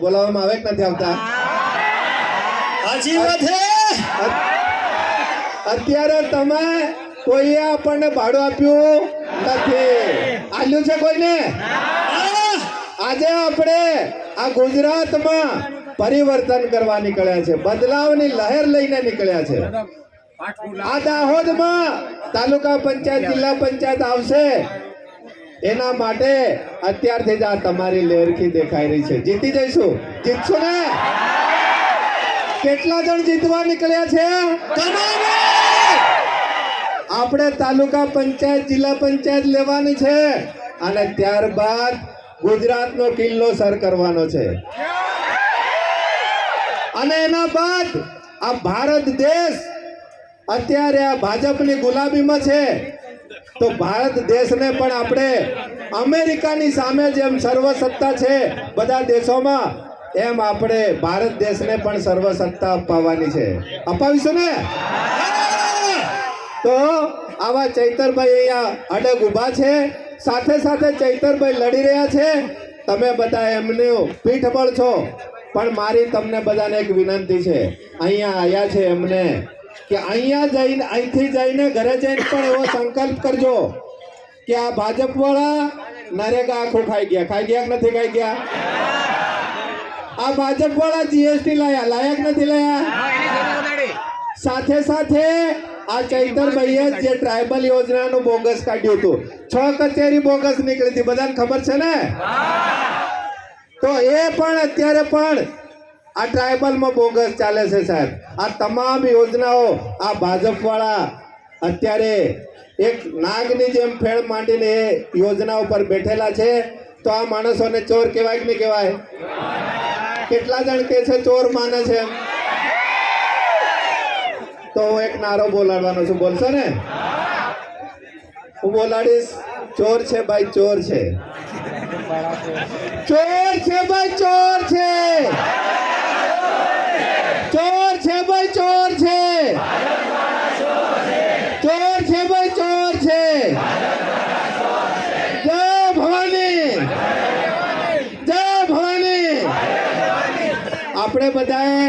બોલાવવામાં આવે કે નથી આવતા? સાચી વાત અત્યારે તમે કોઈએ આપણને ભાડું આપ્યું નથી. આલ્યું છે કોઈને? આજે આપણે આ ગુજરાતમાં પરિવર્તન કરવા નીકળ્યા છે બદલાવની લહેર લઈને નીકળ્યા છે. આ દાહોદમાં તાલુકા પંચાયત જિલ્લા પંચાયત આવશે. એના માટે અત્યારથી જ આ તમારી લહેરખી દેખાઈ રહી છે. જીતી જઈશું. જીતશું ને? કેટલા જણ જીતવા નીકળ્યા છે? આપણે તાલુકા પંચાયત, જિલ્લા પંચાયત લેવાની છે અને ત્યારબાદ ગુજરાતનો કિલ્લો સર કરવાનો છે. અને એના બાદ આ ભારત દેશ અત્યારે આ ભાજપની ગુલાબીમાં છે. તો ભારત દેશને પણ આપણે અમેરિકાની સામે જેમ સર્વસત્તા છે, બધા દેશોમાં, એમ આપણે ભારત દેશને પણ સર્વસત્તા અપાવવાની છે. અપાવીશું ને? તો આવા ચૈતરભાઈ અહીંયા અડગ ઊભા છે. સાથે સાથે ચૈતરભાઈ લડી રહ્યા છે. તમે બધા એમનું પીઠબળ છો. પણ મારી તમને બધાને એક વિનંતી છે. અહીંયા આવ્યા છે એમને. કે અહીંયા જઈને, અહીંથી જઈને ઘરે જઈને પણ એવો સંકલ્પ કરજો કે આ ભાજપ વાળા નરેગા આખું ખાઈ ગયા. ખાઈ ગયા નથી ખાઈ ગયા? આ ભાજપ વાળા જીએસટી લાયા. લાયક નથી લાયા? સાથે સાથે આ ચૈતરભાઈએ જે ટ્રાયબલ યોજનાનું બોગસ કાઢ્યું હતું. છ કચેરી બોગસ નીકળી હતી. બધાને ખબર છે ને? તો એ પણ અત્યારે પણ આ ટ્રાયબલમાં બોગસ ચાલે છે સાહેબ. આ તમામ યોજનાઓ આ ભાજપવાળા અત્યારે એક નાગની જેમ ફેળ માંડીને એ યોજના ઉપર બેઠેલા છે. તો આ માણસોને ચોર કહેવાય કે નહીં કહેવાય? કેટલા જણ કે છે ચોર માને છે? તો હું એક નારો બોલાડવાનો છું. બોલશો ને? હું બોલાડીશ. ચોર છે ભાઈ, ચોર છે. ચોર છે ભાઈ, ચોર છે ચોર છે ભાઈ ચોર છે ચોર છે ભાઈ ચોર છે આપણે બધાએ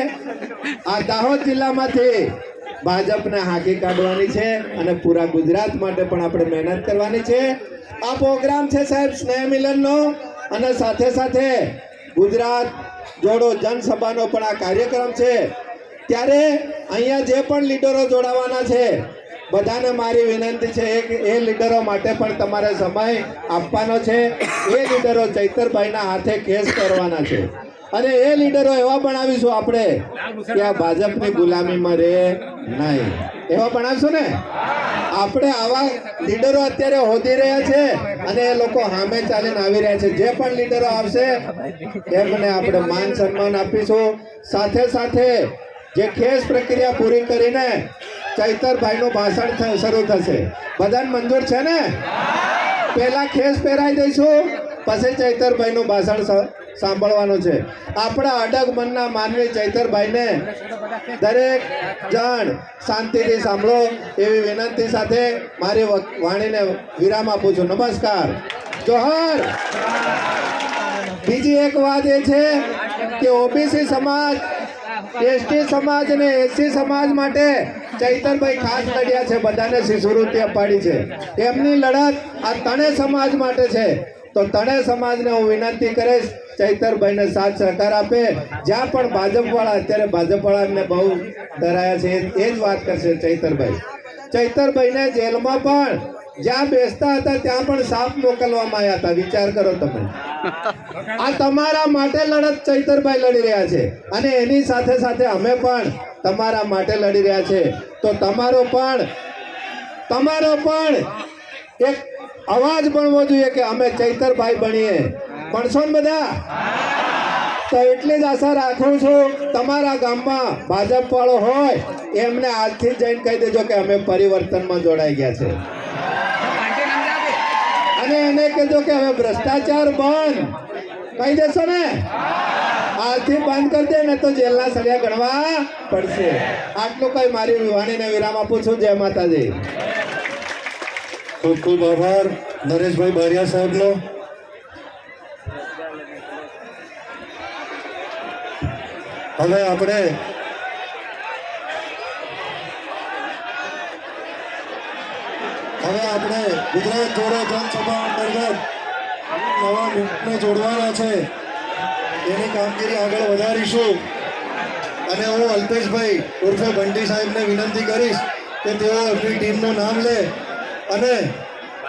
આ દાહોદ જિલ્લામાંથી ભાજપને હાંકી કાઢવાની છે અને પૂરા ગુજરાત માટે પણ આપણે મહેનત કરવાની છે. આ પ્રોગ્રામ છે સાહેબ સ્નેહ મિલનનો અને સાથે સાથે ગુજરાત જોડો જનસભાનો પણ આ કાર્યક્રમ છે. ત્યારે અહીંયા જે પણ લીડરો જોડાવાના છે બધાને મારી વિનંતી છે એક, એ લીડરો માટે પણ તમારે સમય આપવાનો છે. એ લીડરો ચૈતરભાઈના હાથે કેસ કરવાના છે. અને એ લીડરો એવા બનાવીશું આપણે કે આ ભાજપની ગુલામીમાં રહે નહીં. એવા બનાવશું ને? આપણે આવા લીડરો અત્યારે હોદી રહ્યા છે અને એ લોકો સામે ચાલીને આવી રહ્યા છે. જે પણ લીડરો આવશે, એમને આપણે માન સન્માન આપીશું. સાથે સાથે જે ખેસ પ્રક્રિયા પૂરી કરીને ચૈતરભાઈનું ભાષણ શરૂ થશે. બધાને મંજૂર છે ને? પહેલાં ખેસ પહેરાઈ દઈશું, પછી ચૈતરભાઈનું ભાષણ સાંભળવાનું છે. આપણા અડગ મનના માનવી ચૈતરભાઈને દરેક જણ શાંતિથી સાંભળો એવી વિનંતી સાથે મારી વાણીને વિરામ આપું છું. નમસ્કાર. જોહર! બીજી એક વાત એ છે કે ઓબીસી સમાજ, એસટી સમાજ અને એસસી સમાજ માટે ચૈતનભાઈ ખાસ લડ્યા છે, બધાને શિષ્યવૃત્તિ અપાડી છે. એમની લડત આ તણે સમાજ માટે છે. તો તણે સમાજને હું વિનંતી કરીશ, ચૈતરભાઈને સાથ સહકાર આપે. જ્યાં પણ ભાજપવાળા અત્યારે ભાજપવાળાને બહુ ધરાયા છે, એ- જ વાત કરશે ચૈતરભાઈ. ચૈતરભાઈને જેલમાં પણ જ્યાં બેસતા હતા ત્યાં પણ સાપ મોકલવામાં આવ્યા હતા. વિચાર કરો તમે. આ તમારા માટે લડત ચૈતરભાઈ લડી રહ્યા છે. અને એની સાથે સાથે અમે પણ તમારા માટે લડી રહ્યા છે. તો તમારો પણ તમારો પણ એક અવાજ બનવો જોઈએ કે અમે ચૈતરભાઈ બનીએ. ભણશો ને બધા? તો એટલી જ આશા રાખું છું, તમારા ગામમાં ભાજપ વાળો હોય, એમને આજથી જ જઈને કહી દેજો કે અમે પરિવર્તનમાં જોડાઈ ગયા છે. અને એને કીધું કે હવે ભ્રષ્ટાચાર બંધ. કહી દેશો ને? આજથી બંધ કરી દે ને તો જેલના સળિયા ગણવા પડશે. આટલું કઈ મારી વાણીને વિરામ આપું છું. જય માતાજી. ખૂબ ખૂબ આભાર, નરેશભાઈ બારિયા સાહેબનો. હવે આપણે હવે આપણે ગુજરાત જોડો જનસભા અંતર્ગત નવા મિત્રને જોડવાના છે. એની કામગીરી આગળ વધારીશું. અને હું અલ્પેશભાઈ ઉર્ફે બંટી સાહેબને વિનંતી કરીશ કે તેઓ એમની ટીમનું નામ લે અને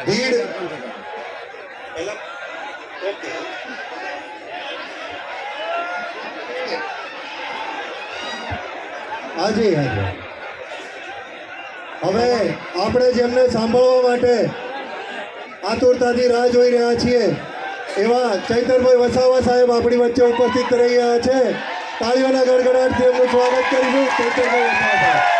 ભીડ હાજી હાજી. હવે આપણે જેમને સાંભળવા માટે આતુરતાથી રાહ જોઈ રહ્યા છીએ, એવા ચૈતરભાઈ વસાવા સાહેબ આપણી વચ્ચે ઉપસ્થિત રહી રહ્યા છે. તાળીઓના ગડગડાટથી એમનું સ્વાગત કરીશું. ચૈતરભાઈ વસાવા સાહેબ.